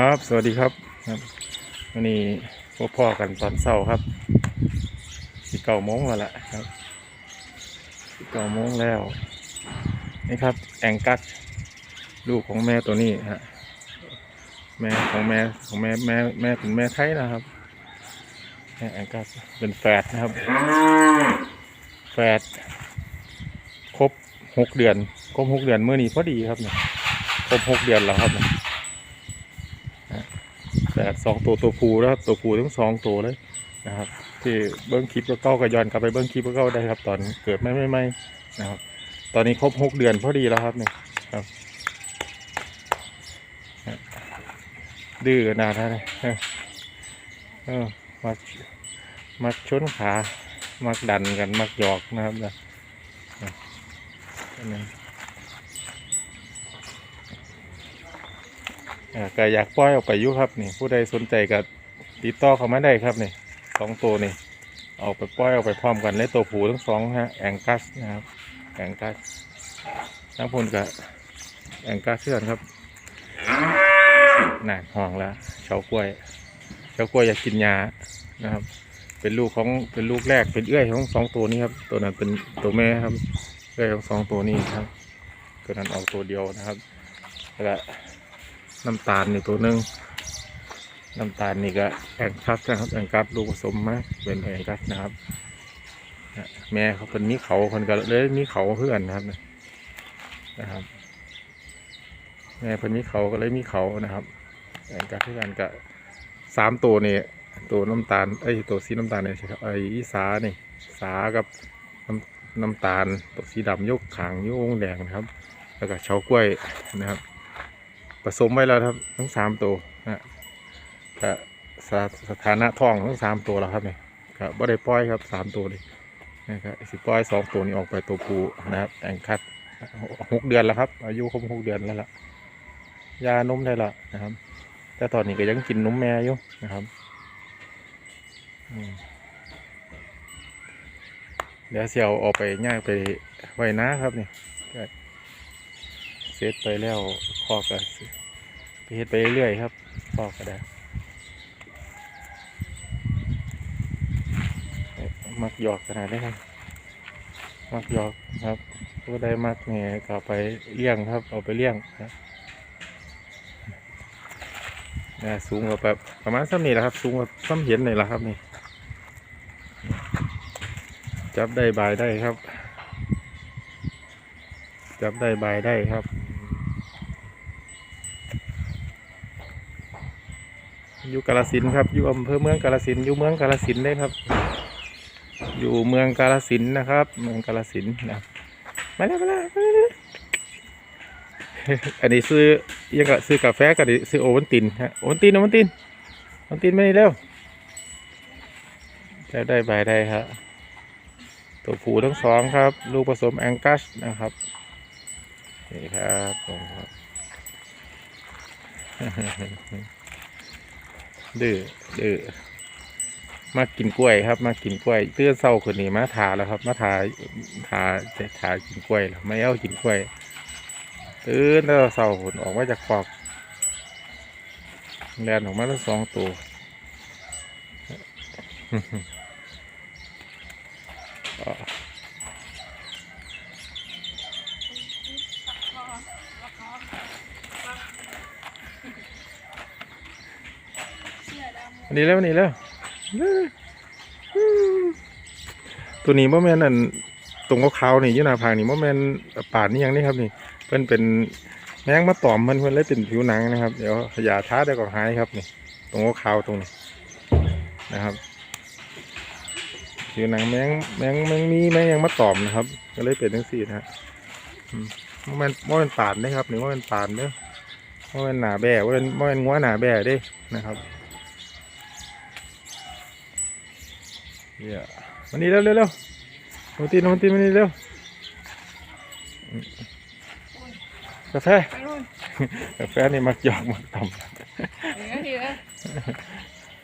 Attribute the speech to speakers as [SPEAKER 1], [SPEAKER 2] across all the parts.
[SPEAKER 1] ครับ สวัสดีครับครับวันนี้พบพ่อกันตอนเช้าครับสิเก้าโมงแล้วล่ะครับสิเก้าโมงแล้ว นี่ครับ แองกัสลูกของแม่ตัวนี้ฮะแม่ของแม่ของแม่แม่แม่เป็นแม่ไทยนะครับแม่แองกัสเป็นแฝดนะครับ แฝดครบหกเดือนครบหกเดือนเมื่อนี้พอดีครับเนี่ยครบหกเดือนแล้วครับเนี่ย ดสองตัวตัวผูแล้วครับตัวผูทั้งสองตัวเลยนะครับ ที่เบิ้งคลิปก็เก้าก็ย้อนกลับไปเบิ้งคลิปก็เก้าได้ครับ ตอนเกิดไม่ไม่ไม่นะครับ ตอนนี้ครบหกเดือนพอดีแล้วครับเนี่ยครับดื้อนาดนั้นเลยเออมักมักชนขา มักดันกัน มักหยอกนะครับนะนะอันนี้ อ่า ก็อยากปล่อยออกไปยู่ครับนี่ผู้ใดสนใจก็ติดต่อเข้ามาได้ครับนี่สองตัวนี่ออกไปปล่อยออกไปพร้อมกันเลยตัวผูทั้งสองฮะแองกัสนะครับแองกัสทั้งพลกับแองกัสเชื่อนครับน่าห้องแล้วเฉากล้วยเฉากล้วยอยากกินยานะครับ เป็นลูกของเป็นลูกแรกเป็นเอื้อยของสองตัวนี้ครับตัวนั้นเป็นตัวแม่ครับเอื้อยของสองตัวนี้ครับตัวนั้นออกตัวเดียวนะครับแล้ว น้ำตาลนี่ตัวหนึ่งน้ำตาลนี่ก็แองกัสนะครับแองกัสลูกผสมมาเป็นแองกัสนะครับแม่เขาเป็นมีเขาคนก็เลยมีเขาเพื่อนนะครับนะครับ แม่เป็นมีเขาก็เลยมีเขานะครับแองกัสเพื่อนก็สามตัวนี่ตัวน้ำตาลไอ้ตัวสีน้ำตาลเนี่ยใช่ครับไอ้อีสานี่สากับน้ำน้ำตาลตัวสีดำยกขางยกองแดงนะครับ แล้วก็เฉากล้วยนะครับ ผสมไว้แล้วครับ ทั้งสามตัวนะก็สสถานะทองทั้งสามตัวแล้วครับเนี่ยก็บ่ได้ปล่อยครับสามตัวเลยนะครับสิปล่อยสองตัวนี้ออกไปตัวผู้นะครับแองคัดหกเดือนแล้วครับ อายุครบหกเดือนแล้วล่ะยานมได้ละนะครับ แต่ตอนนี้ก็ยังกินนมแม่อยู่นะครับเดี๋ยวเสี่ยวออกไปย่างไปไว้นะครับนี่ เซตไปแล้วคอกก็ไปเฮ็ดไปเรื่อยๆครับคอกก็ได้มักหยอกขนาดนี้ครับมักหยอกครับผู้ใดมักเนี่ยก็เอาไปเลี้ยงครับ เอาไปเลี้ยงครับนะสูงกว่าแบบประมาณซ้ำนี้แหละครับ สูงกว่าซ้ำเห็นเลยละครับนี่ จับได้บายได้ครับ จับได้บายได้ครับ อยู่กาลสินครับอยู่อำเภอเมืองกาลสินอยู่เมืองกาลสินได้ครับ อยู่เมืองกาลสินนะครับ เมืองกาลสินนะมาแล้วมาแล้วมาแล้วอันนี้ซื้อยังก็ซื้อกาแฟกับซื้อโอวันตินฮะโอวันตินโอวันตินโอวันตินไมานี่เร็วจะได้ใบได้ครับตัวผู้ทั้งสองครับ ลูกผสมแองกัสนะครับนี่ครับผมครับ ดื้อดื้อมากินกล้วยครับ มากินกล้วยเตื้อเศร้าคนนี้มาทาแล้วครับ มาทาทาจะทากินกล้วยแล้วไม่เอากินกล้วยตื่นแล้วเศร้าผลออกมาจากคอกแลนออกมาทั้งสองตัวอะ นีแล้วนีแล้วตัวนี้โมแมนอันตรงขาวๆนี่ยูหนาผากนี่โมแมนป่านนี่ยังนี่ครับนี่เพิ่นเป็นแมงมาตอมมันเพิ่นเลยเป็นผิวหนังนะครับ เดี๋ยวขยาท้าได้ก็หายครับนี่ตรงขาวๆตรงนี้นะครับผิวหนังแมงแมงแมงมีแมงยังมาตอมนะครับ ก็เลยเป็นทั้งสี่นะฮะมโมแมนโมแมนป่านนะครับนี่โมแมนป่านเด้อโมแมนหนาแบ่โมแมนโมแมนงัวหนาแบ่เด้นะครับ เดี๋ยวมานี่เร็วเร็วเร็วโนตีนโนตีนมานี่เร็วอืมกาแฟ
[SPEAKER 2] ไปนู่น
[SPEAKER 1] กาแฟนี่มักหยอกมักต่
[SPEAKER 2] เดี๋ยวทีนะ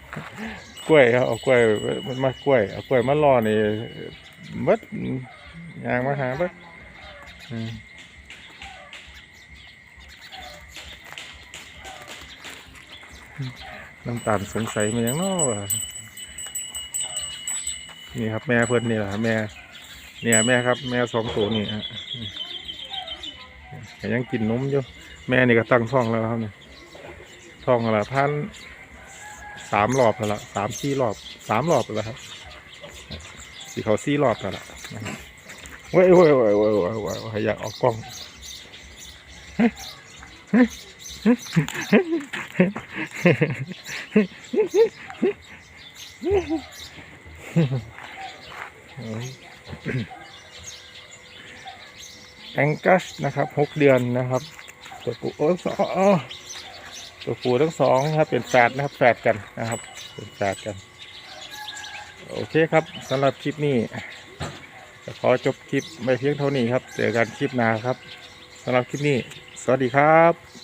[SPEAKER 2] ำ
[SPEAKER 1] กล้วยครับเอากล้วยมันมากล้วยเอากล้วยมาล่อนี่เบิดยางมาหาเบิดอืมน้ำตาลสงสัยมันยังเนาะ นี่ครับแม่เพื่อนนี่แหละแม่เนี่ยแม่ครับ แม่สองตัวนี่ฮะยังกินนมอยู่แม่นี่ก็ตั้งท้องแล้วครับเนี่ยท้องละพันสามรอบแล้วละสามสี่รอบสามรอบแล้วครับสีเขาสี่รอบแล้วล่ะเว้ยเว้ยเว้ยเว้ยเว้ยเว้ยเว้ยอยากออกกล้อง แองกัสนะครับหกเดือนนะครับตัวผู้โอ้สองตัวผู้ทั้งสองครับเป็นแฝดนะครับแฝดกันนะครับเป็นแฝดกัน โอเคครับสำหรับคลิปนี้ขอจบคลิปไปเพียงเท่านี้ครับ เจอกันคลิปหน้าครับสำหรับคลิปนี้ สวัสดีครับ